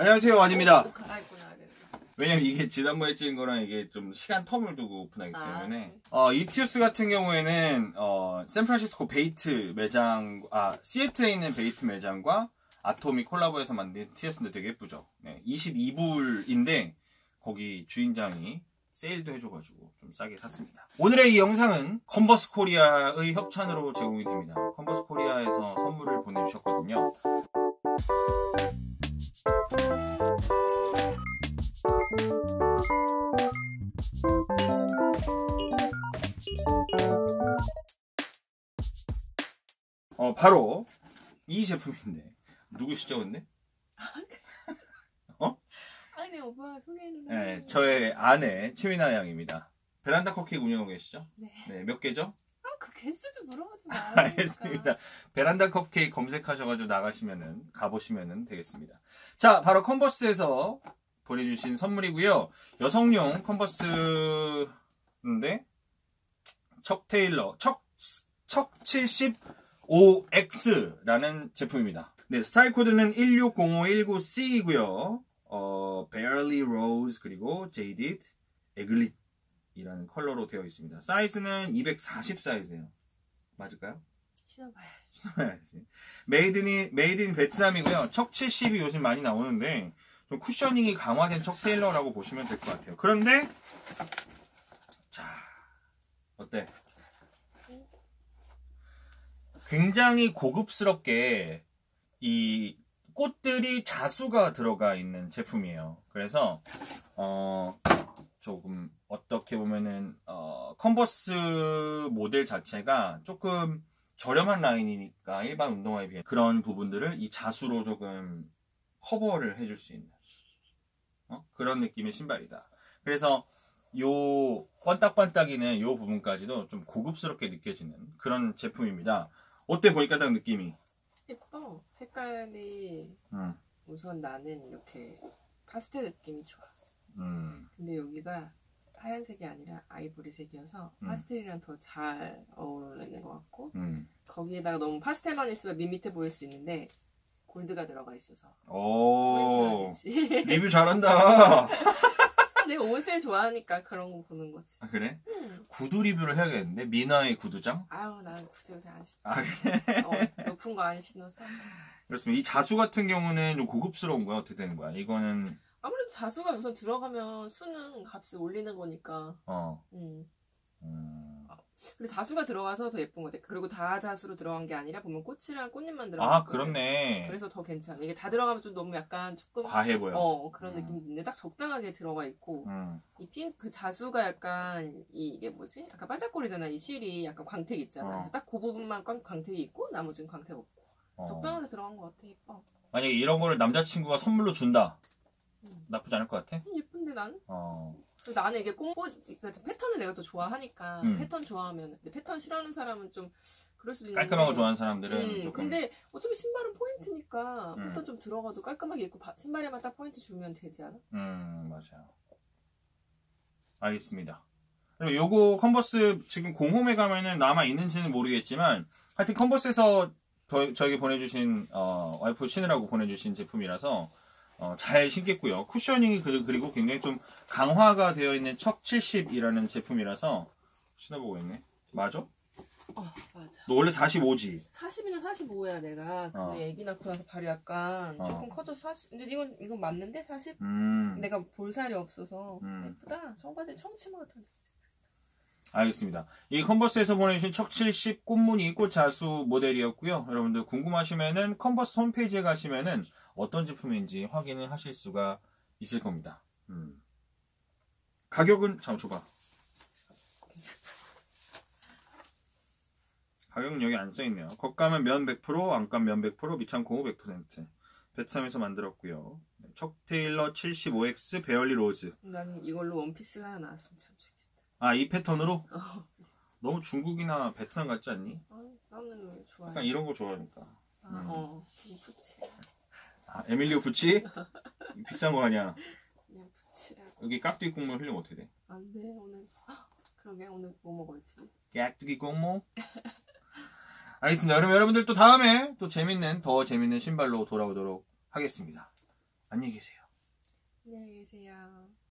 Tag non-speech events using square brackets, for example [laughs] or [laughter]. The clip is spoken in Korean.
안녕하세요 갈아입고 나야 되는데. 왜냐면 이게 지난번에 찍은 거랑 이게 좀 시간 텀을 두고 오픈하기 아, 때문에 네. 어, 이티우스 같은 경우에는 어, 샌프란시스코 베이트 매장 아 시애틀에 있는 베이트 매장과 아토미 콜라보해서 만든 티어스인데 되게 예쁘죠. 네, 22불인데 거기 주인장이 세일도 해줘가지고 좀 싸게 샀습니다. 오늘의 이 영상은 컨버스 코리아의 협찬으로 제공이 됩니다. 컨버스 코리아에서 선물을 보내주셨거든요. 어, 바로 이 제품인데 누구시죠, 근데? 아니 오빠 소개를. 네, 해. 저의 아내 최민아 양입니다. 베란다 커피 운영하고 계시죠? 네. 네, 몇 개죠? 아 그 개수 좀 물어보지 마. [laughs] 알겠습니다. 베란다 컵케이크 검색하셔가지고 나가시면은 가보시면은 되겠습니다. 자, 바로 컨버스에서 보내주신 선물이고요. 여성용 컨버스인데 척 테일러 척, 척 75X라는 제품입니다. 네, 스타일 코드는 160519C이고요. 어, Barely Rose 그리고 Jaded Eglit 이라는 컬러로 되어 있습니다. 사이즈는 240 사이즈예요. 맞을까요? 신어봐요. 신어야지. 메이드인, 메이드인 베트남이고요. 척 70이 요즘 많이 나오는데, 좀 쿠셔닝이 강화된 척 테일러라고 보시면 될 것 같아요. 그런데, 자, 어때? 굉장히 고급스럽게 이 꽃들이 자수가 들어가 있는 제품이에요. 그래서, 어, 조금 어떻게 보면은 어, 컨버스 모델 자체가 조금 저렴한 라인이니까 일반 운동화에 비해 그런 부분들을 이 자수로 조금 커버를 해줄 수 있는 어? 그런 느낌의 신발이다. 그래서 요 번딱번딱이는 요 부분까지도 좀 고급스럽게 느껴지는 그런 제품입니다. 어때 보니까 딱 느낌이? 예뻐. 색깔이 음, 우선 나는 이렇게 파스텔 느낌이 좋아. 음, 근데 여기가 하얀색이 아니라 아이보리색이어서 음. 파스텔이랑 더 잘 어울리는 것 같고 음. 거기에다가 너무 파스텔만 있으면 밋밋해 보일 수 있는데 골드가 들어가 있어서 오. 리뷰 잘한다. [laughs] 옷을 좋아하니까 그런 거 보는 거지. 아, 그래? 음. 구두 리뷰를 해야겠는데 미나의 구두장? 아유 난 구두 요새 안 신어. 아 그래? 어, 높은 거 안 신어서. 그렇습니다. 이 자수 같은 경우는 좀 고급스러운 거야 어떻게 되는 거야? 이거는 아무래도 자수가 우선 들어가면 수는 값을 올리는 거니까. 어, 음. 음. 근데 자수가 들어가서 더 예쁜 것 같아. 그리고 다 자수로 들어간 게 아니라 보면 꽃이랑 꽃잎만 들어가. 아 그렇네. 그래서 더 괜찮아. 이게 다 들어가면 좀 너무 약간 조금 과해 보여. 어 그런 음. 느낌인데 딱 적당하게 들어가 있고 음, 이 핑크 그 자수가 약간 이, 이게 뭐지? 약간 반짝거리잖아. 이 실이 약간 광택 있잖아. 어. 그래서 딱 그 부분만 광- 광택이 있고 나머지는 광택 없고 어. 적당하게 들어간 것 같아. 예뻐. 만약에 이런 거를 남자친구가 선물로 준다. 음. 나쁘지 않을 것 같아. 음, 예쁜데 난? 어, 그리고 나는 이게 꽁 그러니까 패턴을 내가 또 좋아하니까 음. 패턴 좋아하면 근데 패턴 싫어하는 사람은 좀 그럴 수도 있는데 깔끔한 거 좋아하는 사람들은 음, 조금 근데 어차피 신발은 포인트니까 음. 패턴 좀 들어가도 깔끔하게 입고 바- 신발에만 딱 포인트 주면 되지 않아? 음 맞아요. 알겠습니다. 그리고 요거 컨버스 지금 공홈에 가면은 남아 있는지는 모르겠지만 하여튼 컨버스에서 저, 저에게 보내주신 어, 와이프 신으라고 보내주신 제품이라서 어, 잘 신겠고요. 쿠셔닝이 그- 그리고 굉장히 좀 강화가 되어 있는 척 70이라는 제품이라서 신어보고 있네. 맞아? 어 맞아. 너 원래 45지? 40이나 45야 내가. 근데 어. 애기 낳고 나서 발이 약간 어. 조금 커져서 40. 근데 이건 이건 맞는데 40? 음, 내가 볼살이 없어서 음. 예쁘다. 청바지 청치마 같은. 알겠습니다. 이 컨버스에서 보내주신 척70 꽃무늬 꽃자수 모델이었고요. 여러분들 궁금하시면은 컨버스 홈페이지에 가시면은 어떤 제품인지 확인을 하실 수가 있을 겁니다. 음. 가격은 잠깐 줘봐. 가격은 여기 안 써있네요. 겉감은 면 100%, 안감 면 100%, 밑창 고무 100%. 베트남에서 만들었고요. 네, 척테일러 75X 베얼리 로즈. 난 이걸로 원피스가 하나 나왔으면 참 좋겠다. 아, 이 패턴으로? 어. 너무 중국이나 베트남 같지 않니? 아, 나는 좋아해. 약간 이런 거 좋아하니까. 아, 음. 어, 부치. 아, 에밀리오 부치? 비싼 거 아니야. 그냥 부치라고. 여기 깍두기 국물 흘리면 어떻게 돼? 안 돼, 오늘. 헉, [gasps] 그러게, 오늘 뭐 먹을지. 깍두기 국물? [laughs] 알겠습니다. 그럼 여러분들 또 다음에 또 재밌는, 더 재밌는 신발로 돌아오도록 하겠습니다. 안녕히 계세요. 안녕히 계세요.